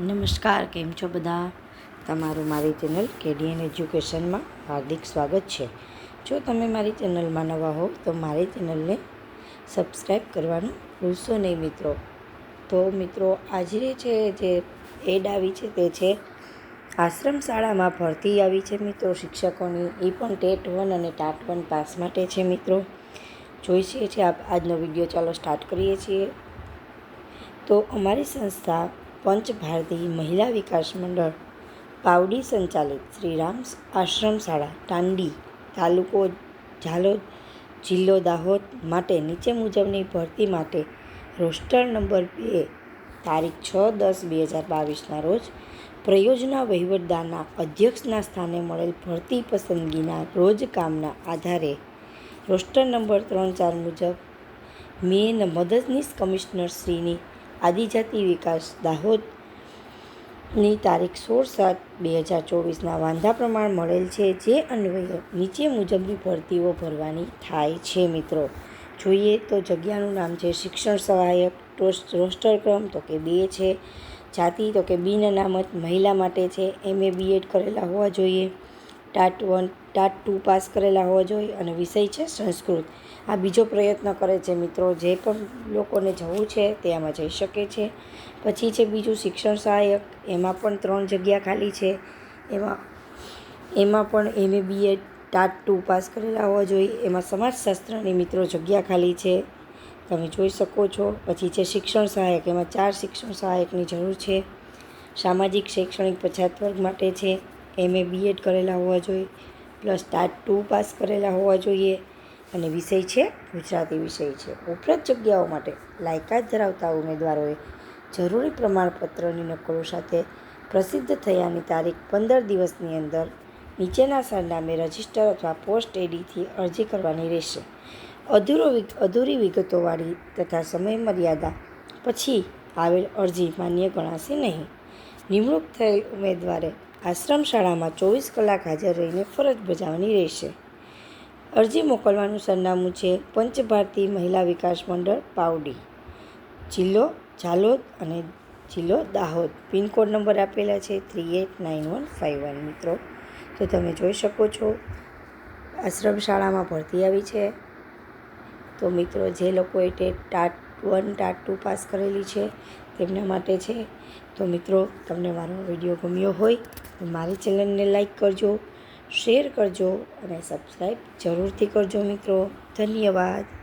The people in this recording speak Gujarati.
નમસ્કાર, કેમ છો બધા? તમારું મારી ચેનલ કેડીએન એજ્યુકેશનમાં હાર્દિક સ્વાગત છે. જો તમે મારી ચેનલમાં નવા હો તો મારી ચેનલને સબસ્ક્રાઈબ કરવાનું ભૂલશો નહીં મિત્રો. તો મિત્રો, આજે છે જે એડ આવી છે તે છે આશ્રમ શાળામાં ભરતી આવી છે મિત્રો શિક્ષકોની. એ પણ ટેટ વન અને ટાટ વન પાસ માટે છે મિત્રો. જોઈ છીએ છીએ આજનો વીડિયો ચાલો સ્ટાર્ટ કરીએ છીએ. તો અમારી સંસ્થા પંચ ભારતી મહિલા વિકાસ મંડળ, પાવડી સંચાલિત શ્રીરામ આશ્રમ શાળા, ટાંડી તાલુકો ઝાલોદ જિલ્લો દાહોદ માટે નીચે મુજબની ભરતી માટે રોસ્ટર નંબર બે, તારીખ છ દસ બે હજાર બાવીસના રોજ પ્રયોજના વહીવટદારના અધ્યક્ષના સ્થાને મળેલ ભરતી પસંદગીના રોજ કામના આધારે રોસ્ટર નંબર ત્રણ ચાર મુજબ મેન મદદનીશ કમિશનર શ્રીની આદિજાતિ વિકાસ દાહોદની તારીખ સોળ સાત બે હજાર ચોવીસના વાંધા પ્રમાણ મળેલ છે, જે અન્વયે નીચે મુજબની ભરતીઓ ભરવાની થાય છે, મિત્રો. જોઈએ તો જગ્યાનું નામ છે શિક્ષણ સહાયક ટોસ્ટ રોસ્ટર ક્રમ, તો કે બે છે. જાતિ, તો કે બિન અનામત મહિલા માટે છે. એમએ બીએડ કરેલા હોવા જોઈએ. TAT one TAT two pass કરેલા હોવા જોઈએ અને વિષય છે સંસ્કૃત. આ બીજો પ્રયત્ન કરે છે મિત્રો, જે પણ લોકોને જવું છે તે આમાં જઈ શકે છે. પછી છે બીજું શિક્ષણ સહાયક, એમાં પણ ત્રણ જગ્યા ખાલી છે. એમાં એમાં પણ MA BEd TAT two pass કરેલા હોવા જોઈએ. એમાં સમાજશાસ્ત્રની મિત્રો જગ્યા ખાલી છે. તમે જોઈ શકો છો. પછી છે શિક્ષણ સહાયક, એમાં ચાર શિક્ષણ સહાયકની જરૂર છે. સામાજિક, શૈક્ષણિક પછાત વર્ગ માટે છે. એમએ બીએડ કરેલા હોવા જોઈએ, પ્લસ ટાટ ટુ પાસ કરેલા હોવા જોઈએ અને વિષય છે ગુજરાતી વિષય છે. ઉપરાંત જગ્યાઓ માટે લાયકાત ધરાવતા ઉમેદવારોએ જરૂરી પ્રમાણપત્રની નકલો સાથે પ્રસિદ્ધ થયાની તારીખ પંદર દિવસની અંદર નીચેના સરનામે રજિસ્ટર અથવા પોસ્ટ એડીથી અરજી કરવાની રહેશે. અધૂરો અધૂરી વિગતોવાળી તથા સમય મર્યાદા પછી આવેલ અરજી માન્ય ગણાશે નહીં. નિમણૂક થયેલ ઉમેદવારે આશ્રમ શાળામાં ચોવીસ કલાક હાજર રહીને ફરજ બજાવવાની રહેશે. અરજી મોકલવાનું સરનામું છે પંચભારતી મહિલા વિકાસ મંડળ, પાવડી. જિલ્લો ઝાલોદ અને જિલ્લો દાહોદ. પિનકોડ નંબર આપેલા છે three eight nine one five one મિત્રો, તો તમે જોઈ શકો છો, આશ્રમ શાળામાં ભરતી આવી છે. તો મિત્રો, જે લોકોએ TET TAT one, TAT two pass કરેલી છે તેમના માટે છે. તો મિત્રો, તમને મારો વીડિયો ગમ્યો હોય તો મારી ચેનલને લાઈક કરજો, શેર કરજો અને સબસ્ક્રાઈબ જરૂરથી કરજો મિત્રો. ધન્યવાદ.